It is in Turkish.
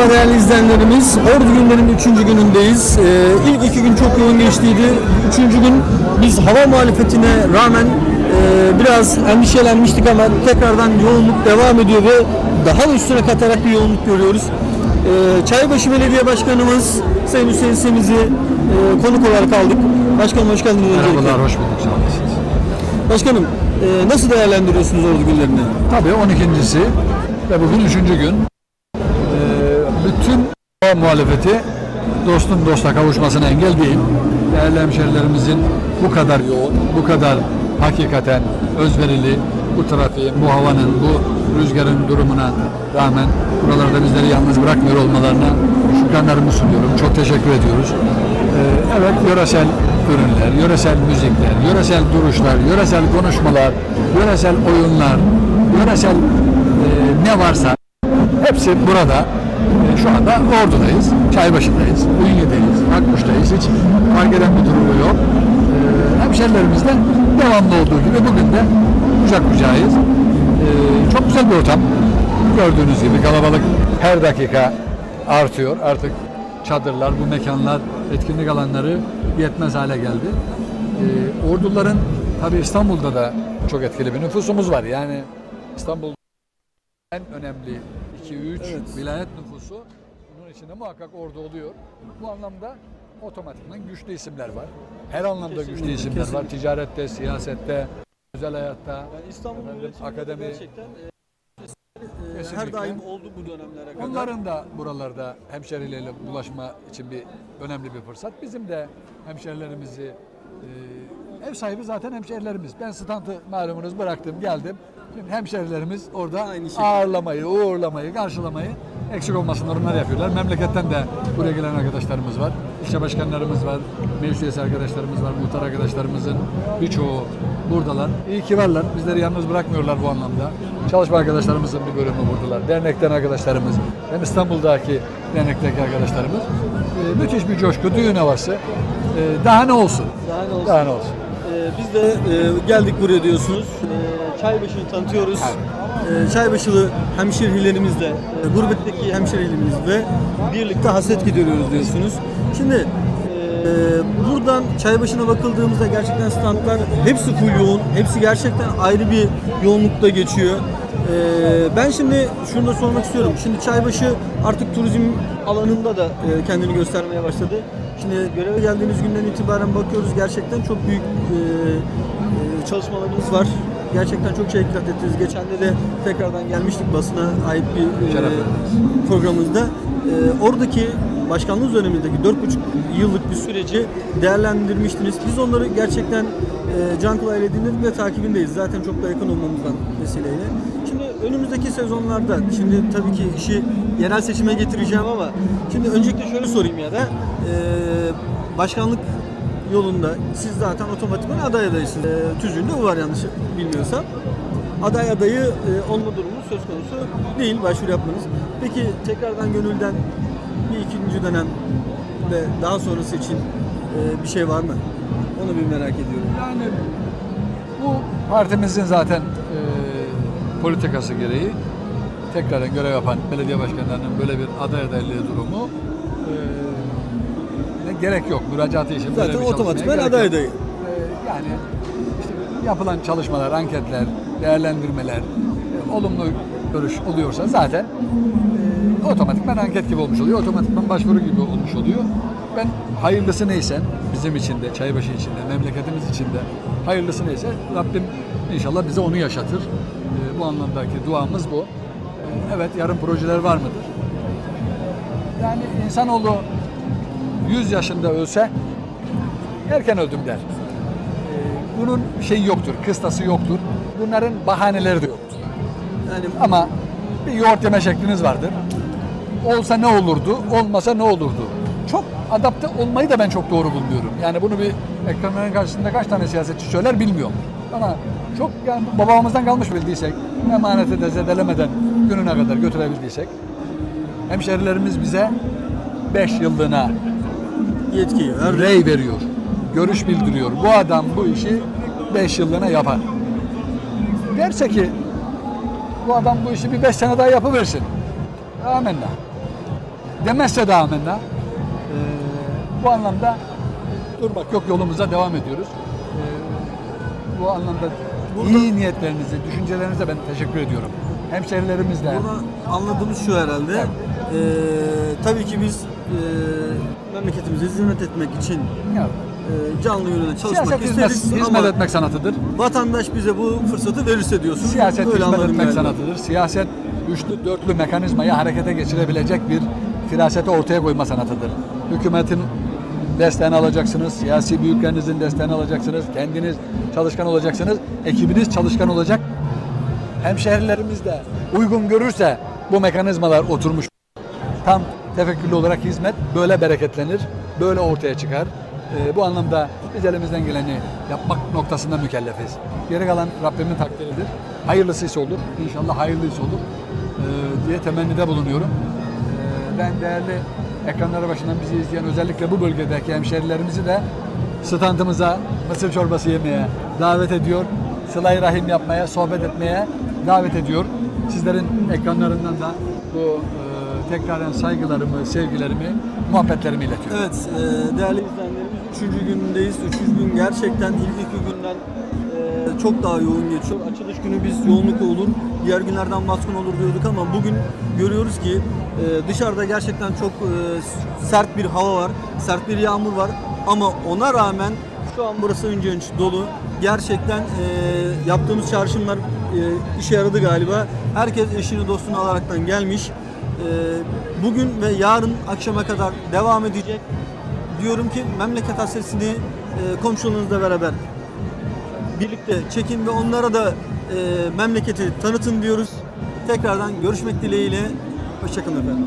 Merhaba değerli izleyenlerimiz. Ordu günlerinin 3. günündeyiz. Ee, ilk iki gün çok yoğun geçtiydi. Üçüncü gün biz hava muhalefetine rağmen e, biraz endişelenmiştik ama tekrardan yoğunluk devam ediyor ve daha da üstüne katarak bir yoğunluk görüyoruz. Ee, Çaybaşı Belediye Başkanımız Sayın Hüseyin Semiz'i e, konuk olarak aldık. Başkanım hoş geldiniz. Merhabalar, hoş bulduk. Sağ olasınız. Başkanım e, nasıl değerlendiriyorsunuz Ordu günlerini? Tabii 12.si ve bugün 3. gün. Muhalefeti dostun dosta kavuşmasına engel değil. Değerli hemşerilerimizin bu kadar yoğun, bu kadar hakikaten özverili, bu trafiğin, bu havanın, bu rüzgarın durumuna rağmen buralarda bizleri yalnız bırakmıyor olmalarına şükranlarımı sunuyorum. Çok teşekkür ediyoruz. Ee, evet, yöresel ürünler, yöresel müzikler, yöresel duruşlar, yöresel konuşmalar, yöresel oyunlar, yöresel e, ne varsa hepsi burada. Şu anda Ordu'dayız, Çaybaşı'ndayız, Ünye'deyiz, Akkuş'tayız. Hiç fark eden bir durumu yok. E, hemşerilerimizle devamlı olduğu gibi bugün de kucak kucağıyız. E, çok güzel bir ortam. Gördüğünüz gibi kalabalık her dakika artıyor. Artık çadırlar, bu mekanlar, etkinlik alanları yetmez hale geldi. E, orduların tabii İstanbul'da da çok etkili bir nüfusumuz var. Yani İstanbul en önemli 2-3 vilayet nüfusu bunun içinde muhakkak orada oluyor. Bu anlamda otomatikman güçlü isimler var. Her anlamda güçlü Kesinlikle, isimler var. kesinlikle. Ticarette, siyasette, özel hayatta. Yani İstanbul Efendim, akademi. gerçekten e, e, her Kesinlikle. daim oldu bu dönemlere kadar. Onların da buralarda hemşerileriyle bulaşma için bir önemli bir fırsat. Bizim de hemşerilerimizi e, ev sahibi zaten hemşerilerimiz. Ben standı malumunuz bıraktım geldim. Şimdi hemşerilerimiz orada Aynı şekilde. ağırlamayı, uğurlamayı, karşılamayı eksik olmasınlar onlar yapıyorlar. Memleketten de buraya gelen arkadaşlarımız var. İlçe başkanlarımız var. Meclis üyesi arkadaşlarımız var. Muhtar arkadaşlarımızın birçoğu buradalar. İyi ki varlar. Bizleri yalnız bırakmıyorlar bu anlamda. Çalışma arkadaşlarımızın bir bölümü buradalar. Dernekten arkadaşlarımız. Hem İstanbul'daki dernekteki arkadaşlarımız. Ee, müthiş bir coşku, düğün havası. Ee, daha ne olsun? Daha ne olsun? Daha ne olsun? E, biz de e, geldik buraya diyorsunuz. E, Çaybaşı'yı tanıtıyoruz. E, Çaybaşılı hemşerilerimizle, e, gurbetteki hemşerilerimizle birlikte hasret gideriyoruz diyorsunuz. Şimdi e, buradan Çaybaşı'na bakıldığımızda gerçekten standlar hepsi full yoğun. Hepsi gerçekten ayrı bir yoğunlukta geçiyor. E, ben şimdi şunu da sormak istiyorum. Şimdi Çaybaşı artık turizm alanında da e, kendini göstermeye başladı. Şimdi göreve geldiğiniz günden itibaren bakıyoruz gerçekten çok büyük e, e, çalışmalarınız var. Gerçekten çok şey dikkat ettiniz. Geçen de de tekrardan gelmiştik basına ait bir e, programımızda. E, oradaki başkanlığınız dönemindeki 4,5 yıllık bir süreci değerlendirmiştiniz. Biz onları gerçekten e, can kulağıyla dinledik ve takibindeyiz. Zaten çok da yakın olmamızdan vesileyle. Şimdi önümüzdeki sezonlarda, şimdi tabii ki işi yerel seçime getireceğim ama şimdi öncelikle şöyle sorayım ya da başkanlık yolunda siz zaten otomatikman aday adaysınız. E, tüzüğünde bu var yanlış bilmiyorsam. Aday adayı e, olma durumu söz konusu değil başvuru yapmanız. Peki tekrardan gönülden bir ikinci dönem ve daha sonrası için e, bir şey var mı? Onu bir merak ediyorum. Yani bu partimizin zaten e, politikası gereği tekrardan görev yapan belediye başkanlarının böyle bir aday adaylığı durumu gerek yok. Müracaatı için böyle Zaten bir çalışmaya otomatikman gerek aday yok. adayı. E, yani işte yapılan çalışmalar, anketler, değerlendirmeler e, olumlu görüş oluyorsa zaten e, otomatikman anket gibi olmuş oluyor. Otomatikman başvuru gibi olmuş oluyor. Ben hayırlısı neyse bizim için de, Çaybaşı için de, memleketimiz için de hayırlısı neyse Rabbim inşallah bize onu yaşatır. E, bu anlamdaki duamız bu. E, evet yarın projeler var mıdır? Yani insanoğlu 100 yaşında ölse erken öldüm der. E, bunun şeyi yoktur, kıstası yoktur. Bunların bahaneleri de yoktur. Yani Ama bir yoğurt yeme şekliniz vardır. Olsa ne olurdu, olmasa ne olurdu? Çok adapte olmayı da ben çok doğru bulmuyorum. Yani bunu bir ekranların karşısında kaç tane siyasetçi söyler bilmiyorum. Ama çok yani babamızdan kalmış bildiysek, emanete de zedelemeden gününe kadar götürebildiysek, hemşerilerimiz bize 5 yıllığına yetkiyi ver. rey veriyor, görüş bildiriyor. Bu adam bu işi 5 yıllığına yapar. Derse ki bu adam bu işi bir 5 sene daha yapıversin. Amenna. demezse de amenna. Ee, bu anlamda durmak yok yolumuza devam ediyoruz. Ee, bu anlamda Burada- iyi niyetlerinizi, düşüncelerinize ben teşekkür ediyorum. Hemşerilerimizle. Burada anladığımız şu herhalde. Ee, tabii ki biz e, memleketimize hizmet etmek için e, canlı yönüne çalışmak siyaset hizmet, isteriz hizmet ama etmek sanatıdır. vatandaş bize bu fırsatı verirse diyorsun. Siyaset Öyle hizmet anladım etmek galiba. sanatıdır. Siyaset üçlü dörtlü mekanizmayı harekete geçirebilecek bir firaseti ortaya koyma sanatıdır. Hükümetin desteğini alacaksınız, siyasi büyüklerinizin desteğini alacaksınız, kendiniz çalışkan olacaksınız, ekibiniz çalışkan olacak. Hemşehrilerimiz de uygun görürse bu mekanizmalar oturmuş. Tam tefekkürlü olarak hizmet böyle bereketlenir, böyle ortaya çıkar. Ee, bu anlamda biz elimizden geleni yapmak noktasında mükellefiz. Geri kalan Rabbimin takdiridir. Hayırlısıysa olur, inşallah hayırlıysa olur ee, diye temennide bulunuyorum. Ee, ben değerli ekranları başından bizi izleyen özellikle bu bölgedeki hemşehrilerimizi de standımıza mısır çorbası yemeye davet ediyor. Sıla-i Rahim yapmaya, sohbet etmeye davet ediyor. Sizlerin ekranlarından da bu e, tekraren saygılarımı, sevgilerimi, muhabbetlerimi iletiyorum. Evet, e, değerli izleyenlerimiz 3. günündeyiz. 3. gün gerçekten ilk iki günden e, çok daha yoğun geçiyor. Açılış günü biz yoğunluk olur, diğer günlerden baskın olur diyorduk ama bugün görüyoruz ki e, dışarıda gerçekten çok e, sert bir hava var, sert bir yağmur var ama ona rağmen şu an burası önce önce dolu. Gerçekten e, yaptığımız çağrışımlar e, işe yaradı galiba. Herkes eşini dostunu alaraktan gelmiş. E, bugün ve yarın akşama kadar devam edecek. Diyorum ki memleket hasretini e, komşularınızla beraber birlikte çekin ve onlara da e, memleketi tanıtın diyoruz. Tekrardan görüşmek dileğiyle. Hoşçakalın efendim.